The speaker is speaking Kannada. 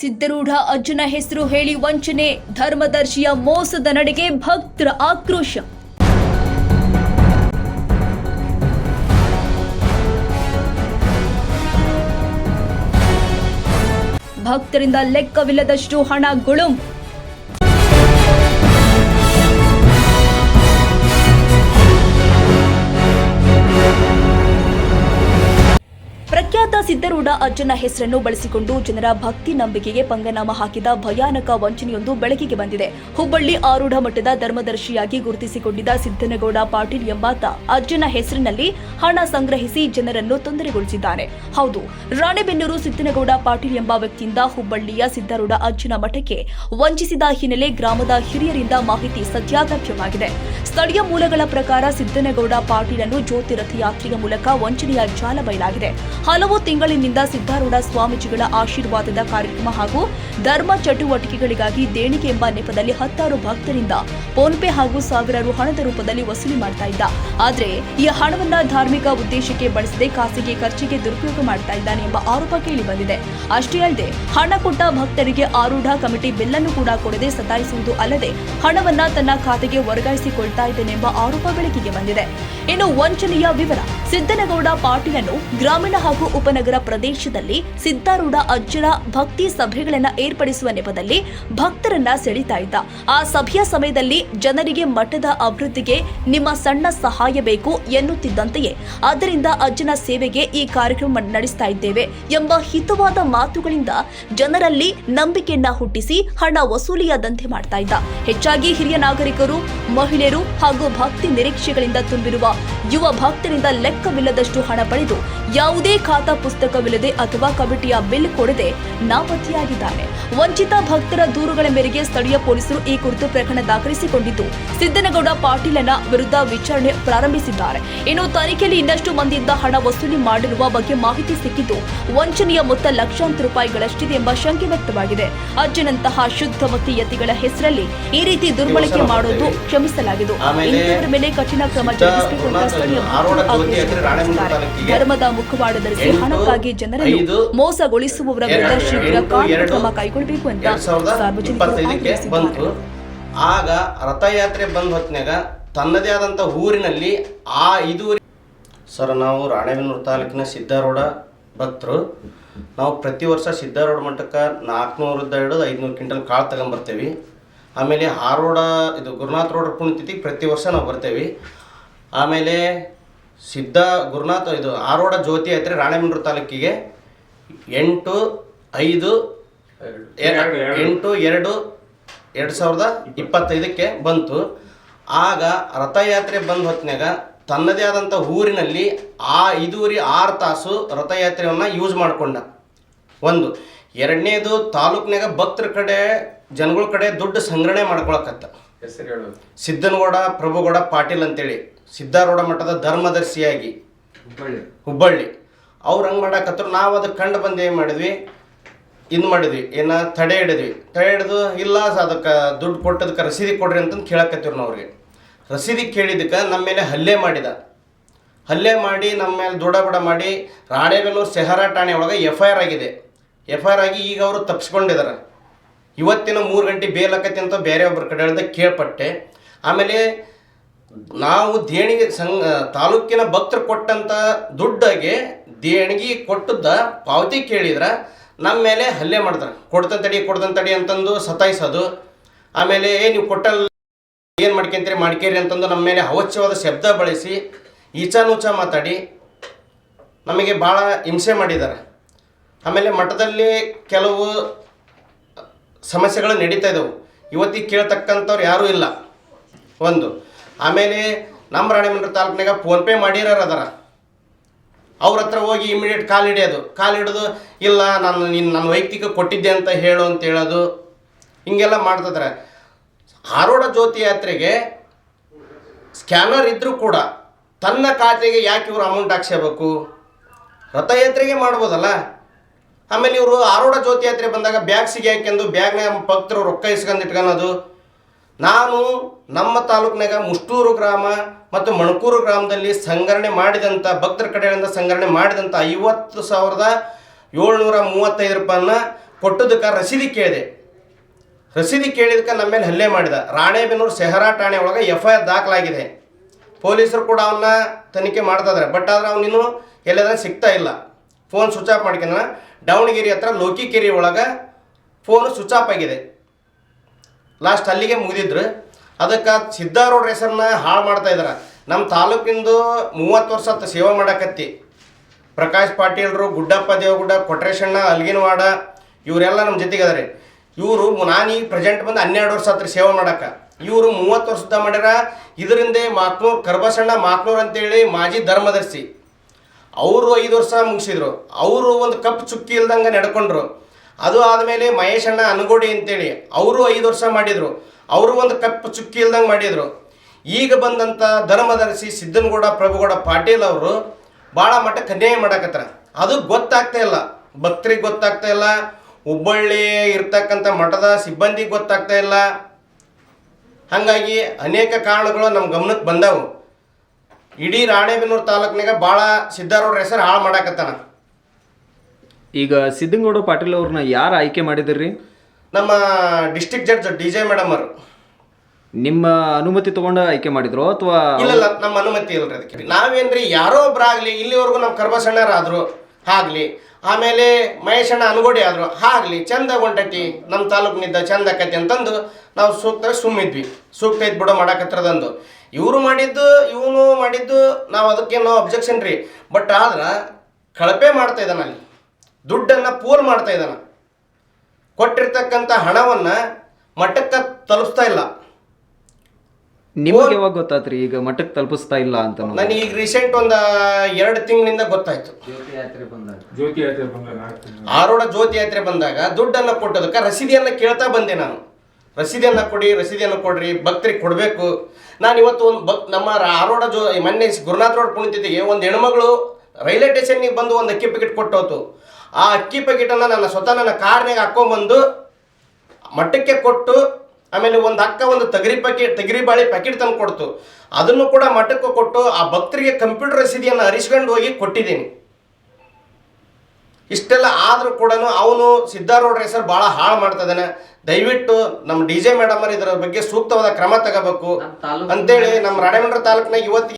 ಸಿದ್ದರೂಢ ಅಜ್ಜನ ಹೆಸರು ಹೇಳಿ ವಂಚನೆ ಧರ್ಮದರ್ಶಿಯ ಮೋಸದ ನಡೆಗೆ ಭಕ್ತರ ಆಕ್ರೋಶ. ಭಕ್ತರಿಂದ ಲೆಕ್ಕವಿಲ್ಲದಷ್ಟು ಹಣ ಗುಳುಂ. ಸಿದ್ದರೂಢ ಅಜ್ಜನ ಹೆಸರನ್ನು ಬಳಸಿಕೊಂಡು ಜನರ ಭಕ್ತಿ ನಂಬಿಕೆಗೆ ಪಂಗನಾಮ ಹಾಕಿದ ಭಯಾನಕ ವಂಚನೆಯೊಂದು ಬೆಳಕಿಗೆ ಬಂದಿದೆ. ಹುಬ್ಬಳ್ಳಿ ಆರೂಢ ಮಠದ ಧರ್ಮದರ್ಶಿಯಾಗಿ ಗುರುತಿಸಿಕೊಂಡಿದ್ದ ಸಿದ್ದನಗೌಡ ಪಾಟೀಲ್ ಎಂಬಾತ ಅಜ್ಜನ ಹೆಸರಿನಲ್ಲಿ ಹಣ ಸಂಗ್ರಹಿಸಿ ಜನರನ್ನು ತೊಂದರೆಗೊಳಿಸಿದ್ದಾನೆ. ಹೌದು, ರಾಣೆಬೆನ್ನೂರು ಸಿದ್ದನಗೌಡ ಪಾಟೀಲ್ ಎಂಬ ವ್ಯಕ್ತಿಯಿಂದ ಹುಬ್ಬಳ್ಳಿಯ ಸಿದ್ದರೂಢ ಅಜ್ಜನ ಮಠಕ್ಕೆ ವಂಚಿಸಿದ ಹಿನ್ನೆಲೆ ಗ್ರಾಮದ ಹಿರಿಯರಿಂದ ಮಾಹಿತಿ ಸತ್ಯಾಗತ್ಯವಾಗಿದೆ. ಸ್ಥಳೀಯ ಮೂಲಗಳ ಪ್ರಕಾರ ಸಿದ್ದನಗೌಡ ಪಾಟೀಲನ್ನು ಜ್ಯೋತಿ ಯಾತ್ರೆಯ ಮೂಲಕ ವಂಚನೆಯ ಜಾಲ ಬಯಲಾಗಿದೆ. ಹಲವು ತಿಂಗಳಿನಿಂದ ಸಿದ್ದಾರೂಢ ಸ್ವಾಮೀಜಿಗಳ ಆಶೀರ್ವಾದದ ಕಾರ್ಯಕ್ರಮ ಹಾಗೂ ಧರ್ಮ ಚಟುವಟಿಕೆಗಳಿಗಾಗಿ ದೇಣಿಗೆ ಎಂಬ ನೆಪದಲ್ಲಿ ಹತ್ತಾರು ಭಕ್ತರಿಂದ ಫೋನ್ಪೇ ಹಾಗೂ ಸಾವಿರಾರು ಹಣದ ರೂಪದಲ್ಲಿ ವಸೂಲಿ ಮಾಡ್ತಾ ಇದ್ದ. ಆದರೆ ಈ ಹಣವನ್ನ ಧಾರ್ಮಿಕ ಉದ್ದೇಶಕ್ಕೆ ಬಳಸದೆ ಖಾಸಗಿ ಖರ್ಚಿಗೆ ದುರುಪಯೋಗ ಮಾಡ್ತಾ ಇದ್ದಾನೆ ಎಂಬ ಆರೋಪ ಕೇಳಿ ಬಂದಿದೆ. ಅಷ್ಟೇ ಅಲ್ಲದೆ ಹಣ ಕೊಟ್ಟ ಭಕ್ತರಿಗೆ ಆರೂಢ ಕಮಿಟಿ ಬಿಲ್ಲನ್ನು ಕೂಡ ಕೊಡದೆ ಸತಾಯಿಸುವುದು ಅಲ್ಲದೆ ಹಣವನ್ನ ತನ್ನ ಖಾತೆಗೆ ವರ್ಗಾಯಿಸಿಕೊಳ್ತಾ ಇದ್ದೇನೆಂಬ ಆರೋಪ ಬೆಳಕಿಗೆ ಬಂದಿದೆ. ಇನ್ನು ವಂಚನೆಯ ವಿವರ. ಸಿದ್ದನಗೌಡ ಪಾಟೀಲನ್ನು ಗ್ರಾಮೀಣ ಹಾಗೂ ಉಪನಗರ ಪ್ರದೇಶದಲ್ಲಿ ಸಿದ್ದಾರೂಢ ಅಜ್ಜರ ಭಕ್ತಿ ಸಭೆಗಳನ್ನ ಏರ್ಪಡಿಸುವ ನೆಪದಲ್ಲಿ ಭಕ್ತರನ್ನ ಸೆಳೀತಾ ಇದ್ದ. ಆ ಸಭೆಯ ಸಮಯದಲ್ಲಿ ಜನರಿಗೆ ಮಠದ ಅಭಿವೃದ್ಧಿಗೆ ನಿಮ್ಮ ಸಣ್ಣ ಸಹಾಯ ಬೇಕು ಎನ್ನುತ್ತಿದ್ದಂತೆಯೇ ಆದ್ದರಿಂದ ಅಜ್ಜನ ಸೇವೆಗೆ ಈ ಕಾರ್ಯಕ್ರಮ ನಡೆಸ್ತಾ ಇದ್ದೇವೆ ಎಂಬ ಹಿತವಾದ ಮಾತುಗಳಿಂದ ಜನರಲ್ಲಿ ನಂಬಿಕೆಯನ್ನ ಹುಟ್ಟಿಸಿ ಹಣ ವಸೂಲಿಯಾದಂತೆ ಮಾಡ್ತಾ ಇದ್ದ. ಹೆಚ್ಚಾಗಿ ಹಿರಿಯ ನಾಗರಿಕರು, ಮಹಿಳೆಯರು ಹಾಗೂ ಭಕ್ತಿ ನಿರೀಕ್ಷೆಗಳಿಂದ ತುಂಬಿರುವ ಯುವ ಭಕ್ತರಿಂದ ಲೆಕ್ಕವಿಲ್ಲದಷ್ಟು ಹಣ ಪಡೆದು ಯಾವುದೇ ಖಾತಾ ಪುಸ್ತಕವಿಲ್ಲದೆ ಅಥವಾ ಕಮಿಟಿಯ ಬಿಲ್ ಕೊಡದೆ ನಾಪತ್ತೆಯಾಗಿದ್ದಾನೆ. ವಂಚಿತ ಭಕ್ತರ ದೂರುಗಳ ಮೇರೆಗೆ ಸ್ಥಳೀಯ ಪೊಲೀಸರು ಈ ಕುರಿತು ಪ್ರಕರಣ ದಾಖಲಿಸಿಕೊಂಡಿದ್ದು ಸಿದ್ದನಗೌಡ ಪಾಟೀಲನ ವಿರುದ್ಧ ವಿಚಾರಣೆ ಪ್ರಾರಂಭಿಸಿದ್ದಾರೆ. ಇನ್ನು ತನಿಖೆಯಲ್ಲಿ ಇನ್ನಷ್ಟು ಮಂದಿಯಿಂದ ಹಣ ವಸೂಲಿ ಮಾಡಿರುವ ಬಗ್ಗೆ ಮಾಹಿತಿ ಸಿಕ್ಕಿದ್ದು ವಂಚನೆಯ ಮೊತ್ತ ಲಕ್ಷಾಂತರ ರೂಪಾಯಿಗಳಷ್ಟಿದೆ ಎಂಬ ಶಂಕೆ ವ್ಯಕ್ತವಾಗಿದೆ. ಅಜ್ಜನಂತಹ ಶುದ್ಧ ಮತ್ತು ಯತಿಗಳ ಹೆಸರಲ್ಲಿ ಈ ರೀತಿ ದುರ್ಬಳಕೆ ಮಾಡುವುದು ಕ್ಷಮಿಸಲಾಗಿದೆ ಇಂಥವರ ಮೇಲೆ ಕಠಿಣ ಕ್ರಮ ಜರುಗಿಸಬೇಕು ಅಂತ ಸ್ಥಳೀಯ ಧರ್ಮದ ಮುಖವಾಡ ಧರಿಸಿ ಹಣಕ್ಕಾಗಿ ಜನರನ್ನು ಮೋಸಗೊಳಿಸುವವರ ವಿರುದ್ಧ ಶೀಘ್ರ ಕಾನೂನು ಕ್ರಮ ಕೈಗೊಳ್ಳಬೇಕು ಅಂತ ಸಾರ್ವಜನಿಕರು ಆಗ ರಥಯಾತ್ರೆ ಬಂದ ಹೊತ್ತಿನಾಗ ತನ್ನದೇ ಆದಂಥ ಊರಿನಲ್ಲಿ ಆ ಐದು ಸರ್ ನಾವು ರಾಣೆಬೆನ್ನೂರು ತಾಲೂಕಿನ ಸಿದ್ಧಾರೂಢ ಭಕ್ತರು. ನಾವು ಪ್ರತಿ ವರ್ಷ ಸಿದ್ಧಾರೂಢ ಮಠಕ್ಕೆ ನಾಲ್ಕುನೂರದ್ದು ಹಿಡಿದು ಐದುನೂರು ಕ್ವಿಂಟಲ್ ಕಾಳು ತಗೊಂಬರ್ತೇವೆ. ಆಮೇಲೆ ಆರೋಡ ಇದು ಗುರುನಾಥ ರೋಡ್ ಪುಣ್ಯತಿಥಿಗೆ ಪ್ರತಿ ವರ್ಷ ನಾವು ಬರ್ತೇವೆ. ಆಮೇಲೆ ಸಿದ್ಧ ಗುರುನಾಥ ಇದು ಆರೋಡ ಜ್ಯೋತಿ ಐತ್ರಿ ರಾಣೆಬೆನ್ನೂರು ತಾಲೂಕಿಗೆ ಎಂಟು ಐದು ಎಂಟು ಎರಡು ಎರಡು ಸಾವಿರದ ಇಪ್ಪತ್ತೈದಕ್ಕೆ ಬಂತು. ಆಗ ರಥಯಾತ್ರೆ ಬಂದ ಹೊತ್ತಿನಾಗ ತನ್ನದೇ ಆದಂಥ ಊರಿನಲ್ಲಿ ಆ ಇದುವರಿ ಆರು ತಾಸು ರಥಯಾತ್ರೆಯನ್ನು ಯೂಸ್ ಮಾಡಿಕೊಂಡ. ಒಂದು. ಎರಡನೇದು ತಾಲೂಕಿನಾಗ ಭಕ್ತರ ಕಡೆ ಜನಗಳ ಕಡೆ ದುಡ್ಡು ಸಂಗ್ರಹಣೆ ಮಾಡ್ಕೊಳಕತ್ತ. ಹೆಸರು ಹೇಳೋದು? ಸಿದ್ದನಗೌಡ ಪ್ರಭುಗೌಡ ಪಾಟೀಲ್ ಅಂತೇಳಿ. ಸಿದ್ದಾರೂಢ ಮಠದ ಧರ್ಮದರ್ಶಿಯಾಗಿ. ಹುಬ್ಬಳ್ಳಿ. ಹುಬ್ಬಳ್ಳಿ. ಅವ್ರು ಹಂಗೆ ಮಾಡಾಕತ್ರು ನಾವು ಅದಕ್ಕೆ ಕಂಡು ಬಂದು ಏನು ಮಾಡಿದ್ವಿ? ಇದು ಮಾಡಿದ್ವಿ. ಏನ ತಡೆ ಹಿಡಿದ್ವಿ. ತಡೆ ಹಿಡಿದು ಇಲ್ಲ ಅದಕ್ಕೆ ದುಡ್ಡು ಕೊಟ್ಟದಕ್ಕೆ ರಸೀದಿ ಕೊಡ್ರಿ ಅಂತಂದು ಕೇಳಕತ್ತೀವಿ ನಾವು ಅವ್ರಿಗೆ. ರಸೀದಿ ಕೇಳಿದಕ್ಕೆ ನಮ್ಮ ಮೇಲೆ ಹಲ್ಲೆ ಮಾಡಿದ. ಹಲ್ಲೆ ಮಾಡಿ ನಮ್ಮ ಮೇಲೆ ದೊಡ್ಡ ಬಡ ಮಾಡಿ ರಾಣೆಬೆನ್ನೂರು ಸೆಹರಾ ಠಾಣೆ ಒಳಗೆ ಎಫ್ ಐ ಆರ್ ಆಗಿದೆ. ಎಫ್ ಐ ಆರ್ ಆಗಿ ಈಗ ಅವರು ತಪ್ಪಿಸ್ಕೊಂಡಿದ್ದಾರೆ ಇವತ್ತಿನ ಮೂರು ಗಂಟೆ ಬೇಲಕತ್ತಿ ಅಂತ ಬೇರೆ ಒಬ್ಬರ ಕಡೆ ಕೇಳ್ಪಟ್ಟೆ. ಆಮೇಲೆ ನಾವು ದೇಣಿಗೆ ಸಂಘ, ತಾಲೂಕಿನ ಭಕ್ತರು ಕೊಟ್ಟಂಥ ದುಡ್ಡಾಗೆ ದೇಣಿಗೆ ಕೊಟ್ಟದ್ದ ಪಾವತಿ ಕೇಳಿದ್ರೆ ನಮ್ಮ ಮೇಲೆ ಹಲ್ಲೆ ಮಾಡ್ತಾರೆ ಕೊಡ್ತಂತಡಿ ತಡಿ ಕೊಡ್ತಂತ ತಡಿ ಅಂತಂದು ಸತಾಯಿಸೋದು. ಆಮೇಲೆ, ಏ, ನೀವು ಕೊಟ್ಟಲ್ಲ, ಏನು ಮಾಡ್ಕೊಂತೀರಿ, ಮಾಡ್ಕೇರಿ ಅಂತಂದು ನಮ್ಮ ಮೇಲೆ ಅವಚ್ಯವಾದ ಶಬ್ದ ಬಳಸಿ ಈಚಾನೂಚ ಮಾತಾಡಿ ನಮಗೆ ಭಾಳ ಹಿಂಸೆ ಮಾಡಿದ್ದಾರೆ ಆಮೇಲೆ ಮಠದಲ್ಲಿ ಕೆಲವು ಸಮಸ್ಯೆಗಳು ನಡೀತಾ ಇದ್ದವು ಇವತ್ತಿಗೆ ಕೇಳ್ತಕ್ಕಂಥವ್ರು ಯಾರೂ ಇಲ್ಲ. ಒಂದು, ಆಮೇಲೆ ನಮ್ಮ ರಾಣೆಮಂಡ್ರ ತಾಲೂಕಿನಾಗ ಫೋನ್ಪೇ ಮಾಡಿರೋರು ಅದರ. ಅವ್ರ ಹತ್ರ ಹೋಗಿ ಇಮಿಡಿಯೇಟ್ ಕಾಲ್ ಹಿಡಿಯೋದು. ಕಾಲ್ ಹಿಡಿದು, ಇಲ್ಲ, ನಾನು ನೀನು ನನ್ನ ವೈಯಕ್ತಿಕ ಕೊಟ್ಟಿದ್ದೆ ಅಂತ ಹೇಳು ಅಂತ ಹೇಳೋದು. ಹಿಂಗೆಲ್ಲ ಮಾಡ್ತಿದ್ರೆ. ಆರೋಢ ಜ್ಯೋತಿ ಯಾತ್ರೆಗೆ ಸ್ಕ್ಯಾನರ್ ಇದ್ದರೂ ಕೂಡ ತನ್ನ ಖಾತೆಗೆ ಯಾಕೆ ಇವರು ಅಮೌಂಟ್ ಹಾಕ್ಸ್ಕೋಬೇಕು ರಥಯಾತ್ರೆಗೆ ಮಾಡ್ಬೋದಲ್ಲ? ಆಮೇಲೆ ಇವರು ಆರೋಡ ಜ್ಯೋತಿ ಯಾತ್ರೆ ಬಂದಾಗ ಬ್ಯಾಗ್ ಸಿಗಿ ಹಾಕ್ಯಂದು ಬ್ಯಾಗ್ನಾಗ ಭಕ್ತರು ರೊಕ್ಕ ಇಸ್ಕೊಂಡು ಇಟ್ಕೊಳೋದು ನಾನು ನಮ್ಮ ತಾಲೂಕಿನಾಗ ಮುಷ್ಟೂರು ಗ್ರಾಮ ಮತ್ತು ಮಣಕೂರು ಗ್ರಾಮದಲ್ಲಿ ಸಂಗ್ರಹಣೆ ಮಾಡಿದಂಥ ಭಕ್ತರ ಕಡೆಯಿಂದ ಸಂಗ್ರಹಣೆ ಮಾಡಿದಂಥ ಐವತ್ತು ಸಾವಿರದ ಏಳ್ನೂರ ಮೂವತ್ತೈದು ರೂಪಾಯನ್ನ ಕೊಟ್ಟದಕ್ಕೆ ರಸೀದಿ ಕೇಳಿದೆ. ರಸೀದಿ ಕೇಳಿದಕ್ಕೆ ನಮ್ಮ ಮೇಲೆ ಹಲ್ಲೆ ಮಾಡಿದ. ರಾಣೆಬೆನ್ನೂರು ಸೆಹರಾ ಠಾಣೆ ಒಳಗೆ ಎಫ್ ಐ ಆರ್ ದಾಖಲಾಗಿದೆ. ಪೊಲೀಸರು ಕೂಡ ಅವನ್ನ ತನಿಖೆ ಮಾಡ್ತಾ ಇದಾರೆ. ಬಟ್ ಆದರೆ ಅವನಿನ್ನು ಎಲ್ಲಾದ್ರೆ ಸಿಗ್ತಾ ಇಲ್ಲ. ಫೋನ್ ಸ್ವಿಚ್ ಆಫ್ ಮಾಡ್ಕೊಂಡ ದಾವಣಗೆರೆ ಹತ್ರ ಲೋಕಿಕೆರೆ ಒಳಗೆ ಫೋನು ಸ್ವಿಚ್ ಆಫ್ ಆಗಿದೆ. ಲಾಸ್ಟ್ ಅಲ್ಲಿಗೆ ಮುಗಿದಿದ್ರು. ಅದಕ್ಕೆ ಸಿದ್ದಾರೂಢ ಹೆಸರನ್ನ ಹಾಳು ಮಾಡ್ತಾ ಇದಾರೆ. ನಮ್ಮ ತಾಲೂಕಿಂದು ಮೂವತ್ತು ವರ್ಷ ಆತು ಸೇವೆ ಮಾಡಕತ್ತಿ. ಪ್ರಕಾಶ್ ಪಾಟೀಲ್ರು, ಗುಡ್ಡಪ್ಪ ದೇವಗುಡ್ಡ, ಕೊಟ್ರೇಶಣ್ಣ, ಅಲ್ಗಿನವಾಡ, ಇವರೆಲ್ಲ ನಮ್ಮ ಜೊತೆಗೆ ಅದಾರೆ. ಇವರು ನಾನು ಈಗ ಪ್ರೆಸೆಂಟ್ ಬಂದು ಹನ್ನೆರಡು ವರ್ಷ ಹತ್ರ ಸೇವೆ ಮಾಡಕ್ಕೆ ಇವರು ಮೂವತ್ತು ವರ್ಷದ ಮಾಡ್ಯಾರ. ಇದರಿಂದ ಮಾಕ್ನೂರು ಕರ್ಬಸಣ್ಣ ಮಾಕ್ನೂರು ಅಂತೇಳಿ ಮಾಜಿ ಧರ್ಮದರ್ಶಿ. ಅವರು ಐದು ವರ್ಷ ಮುಗಿಸಿದ್ರು. ಅವರು ಒಂದು ಕಪ್ ಚುಕ್ಕಿ ಇಲ್ದಂಗೆ ನಡ್ಕೊಂಡ್ರು. ಅದು ಆದಮೇಲೆ ಮಹೇಶ್ ಅಣ್ಣ ಅನಗೋಡಿ ಅಂತೇಳಿ ಅವರು ಐದು ವರ್ಷ ಮಾಡಿದರು. ಅವರು ಒಂದು ಕಪ್ ಚುಕ್ಕಿ ಇಲ್ದಂಗೆ ಮಾಡಿದರು. ಈಗ ಬಂದಂಥ ಧರ್ಮದರ್ಶಿ ಸಿದ್ದನಗೌಡ ಪ್ರಭುಗೌಡ, ಪಾಟೀಲ್ ಅವರು ಭಾಳ ಮಟ್ಟಕ್ಕೆ ಅನ್ಯಾಯ ಮಾಡಕತ್ತಾರ. ಅದು ಗೊತ್ತಾಗ್ತಾ ಇಲ್ಲ. ಭಕ್ತರಿಗೆ ಗೊತ್ತಾಗ್ತಾ ಇಲ್ಲ. ಹುಬ್ಬಳ್ಳಿ ಇರ್ತಕ್ಕಂಥ ಮಠದ ಸಿಬ್ಬಂದಿಗೆ ಗೊತ್ತಾಗ್ತಾ ಇಲ್ಲ. ಹಾಗಾಗಿ ಅನೇಕ ಕಾರಣಗಳು ನಮ್ಮ ಗಮನಕ್ಕೆ ಬಂದವು. ಇಡೀ ರಾಣೆಬೆನ್ನೂರು ತಾಲೂಕಿನಾಗ ಭಾಳ ಸಿದ್ದಾರೂಢ ಹೆಸರು ಹಾಳು ಮಾಡಾಕತ್ತಾನ. ಈಗ ಸಿದ್ದನಗೌಡ ಪಾಟೀಲ್ ಅವ್ರನ್ನ ಯಾರು ಆಯ್ಕೆ ಮಾಡಿದಿರಿ? ನಮ್ಮ district judge D J madam ಅವರು. ನಿಮ್ಮ ಅನುಮತಿ ತಗೊಂಡು ಆಯ್ಕೆ ಮಾಡಿದ್ರು ಅಥವಾ ಇಲ್ಲ ನಮ್ಮ ಅನುಮತಿ ಇಲ್ರಿ ಅದಕ್ಕೆ. ನಾವೇನ್ರಿ ಯಾರೋ ಒಬ್ರಾಗ್ಲಿ ಇಲ್ಲಿವರೆಗೂ ನಮ್ಮ ಕರ್ಬಸಣ್ಣರ ಆದ್ರು ಆಗ್ಲಿ ಆಮೇಲೆ ಮಹೇಶಣ್ಣ ಅನುಗೋಡಿ ಆದ್ರು ಆಗ್ಲಿ ಚಂದ ಹೊಂಟೈತಿ ನಮ್ಮ ತಾಲೂಕಿನಿಂದ ಚಂದ ಆಕತಿ ಅಂತಂದು ನಾವು ಸೂಕ್ತ ಸುಮ್ಮಿದ್ವಿ. ಸೂಕ್ತ ಇದ್ ಬಿಡೋ ಮಾಡಾಕತ್ರದಂದು. ಇವರು ಮಾಡಿದ್ದು, ಇವನು ಮಾಡಿದ್ದು, ನಾವು ಅದಕ್ಕೇನೋ ಅಬ್ಜೆಕ್ಷನ್ ರೀ. ಬಟ್ ಆದ್ರೆ ಕಳಪೆ ಮಾಡ್ತಾ ಇದ್ದಾನ ಅಲ್ಲಿ. ದುಡ್ಡನ್ನು ಪೂರ್ ಮಾಡ್ತಾ ಇದ್ದಾನ ಕೊಟ್ಟಿರ್ತಕ್ಕಂಥ ಹಣವನ್ನು ಮಠಕ್ಕೆ ತಲುಪಿಸ್ತಾ ಇಲ್ಲ. ನಿಮಗೆ ಯಾವಾಗ ಗೊತ್ತಾತ್ರಿ? ಈಗ ಮಠಕ್ಕೆ ತಲುಪಿಸ್ತಾ ಇಲ್ಲ ಅಂತ ನನಗೆ ಈಗ ರೀಸೆಂಟ್ ಒಂದು ಎರಡು ತಿಂಗಳಿಂದ ಗೊತ್ತಾಯ್ತು. ಜ್ಯೋತಿ ಯಾತ್ರೆ ಬಂದಾಗ. ಜ್ಯೋತಿ ಬಂದಾಗ ಆರೋಡ ಜ್ಯೋತಿ ಯಾತ್ರೆ ಬಂದಾಗ ದುಡ್ಡನ್ನು ಕೊಟ್ಟದಕ್ಕೆ ರಸೀದಿಯನ್ನು ಕೇಳ್ತಾ ಬಂದೆ ನಾನು. ರಸೀದಿಯನ್ನು ಕೊಡಿ ರಸೀದಿಯನ್ನು ಕೊಡ್ರಿ ಭಕ್ತರಿಗೆ ಕೊಡಬೇಕು. ನಾನು ಇವತ್ತು ಒಂದು ಭಕ್ ನಮ್ಮ ಆರೋಡ ಜೋ ಮೊನ್ನೆ ಗುರುನಾಥ ರೋಡ್ ಪುಣ್ಯತಿಥಿಗೆ ಒಂದು ಹೆಣ್ಮಗಳು ರೈಲ್ವೆ ಸ್ಟೇಷನ್ಗೆ ಬಂದು ಒಂದು ಅಕ್ಕಿ ಪ್ಯಾಕೆಟ್ ಕೊಟ್ಟೋತು. ಆ ಅಕ್ಕಿ ಪ್ಯಾಕೆಟನ್ನು ನನ್ನ ಸ್ವತಃ ನನ್ನ ಕಾರ್ನಾಗ ಹಾಕೊಂಬಂದು ಮಠಕ್ಕೆ ಕೊಟ್ಟು ಆಮೇಲೆ ಒಂದು ಅಕ್ಕ ಒಂದು ತಗರಿ ಪ್ಯಾಕೆಟ್ ತಗರಿ ಬಾಳೆ ಪ್ಯಾಕೆಟ್ ತಂದು ಕೊಡ್ತು. ಅದನ್ನು ಕೂಡ ಮಠಕ್ಕೆ ಕೊಟ್ಟು ಆ ಭಕ್ತರಿಗೆ ಕಂಪ್ಯೂಟರ್ ರಸೀದಿಯನ್ನು ಹರಿಸ್ಕೊಂಡು ಹೋಗಿ ಕೊಟ್ಟಿದ್ದೀನಿ. ಇಷ್ಟೆಲ್ಲ ಆದರೂ ಕೂಡ ಅವನು ಸಿದ್ಧಾರೂಢ ಹೆಸರು ಭಾಳ ಹಾಳು ಮಾಡ್ತಾ ಇದ್ದಾನೆ. ದಯವಿಟ್ಟು ನಮ್ಮ ಡಿ ಜೆ ಮೇಡಮ್ ಇದರ ಬಗ್ಗೆ ಸೂಕ್ತವಾದ ಕ್ರಮ ತಗೋಬೇಕು. ಅಂತೇಳಿ ನಮ್ಮ ರಾಡೇಮಂಡ್ರ ತಾಲೂಕಿನಾಗ ಇವತ್ತು